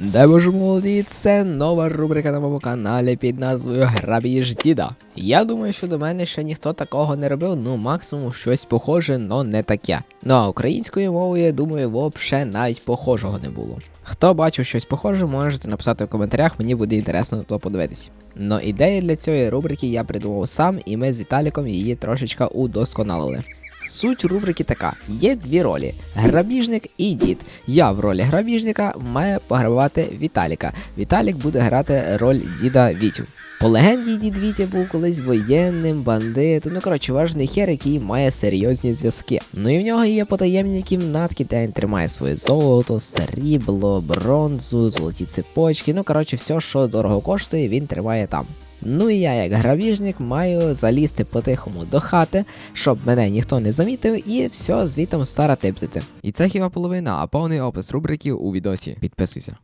Де боже молоді, це нова рубрика на моєму каналі під назвою Грабіж Діда. Я думаю, що до мене ще ніхто такого не робив, ну максимум щось похоже, но не таке. Ну а українською мовою, я думаю, вообще навіть похожого не було. Хто бачив щось похоже, можете написати в коментарях, мені буде інтересно то подивитись. Но ідею для цієї рубрики я придумав сам, і ми з Віталіком її трошечка удосконалили. Суть рубрики така: є дві ролі: грабіжник і дід. Я в ролі грабіжника маю пограбувати Віталіка. Віталік буде грати роль діда Вітю. По легенді дід Вітя був колись воєнним, бандитом, ну коротше, важний хер, який має серйозні зв'язки. Ну і в нього є потаємні кімнатки, де він тримає своє золото, срібло, бронзу, золоті цепочки. Ну коротше, все, що дорого коштує, він тримає там. Ну і я, як грабіжник, маю залізти по-тихому до хати, щоб мене ніхто не замітив, і все звітом старати бзити. І це хіба половина, а повний опис рубрики у відосі. Підписуйся.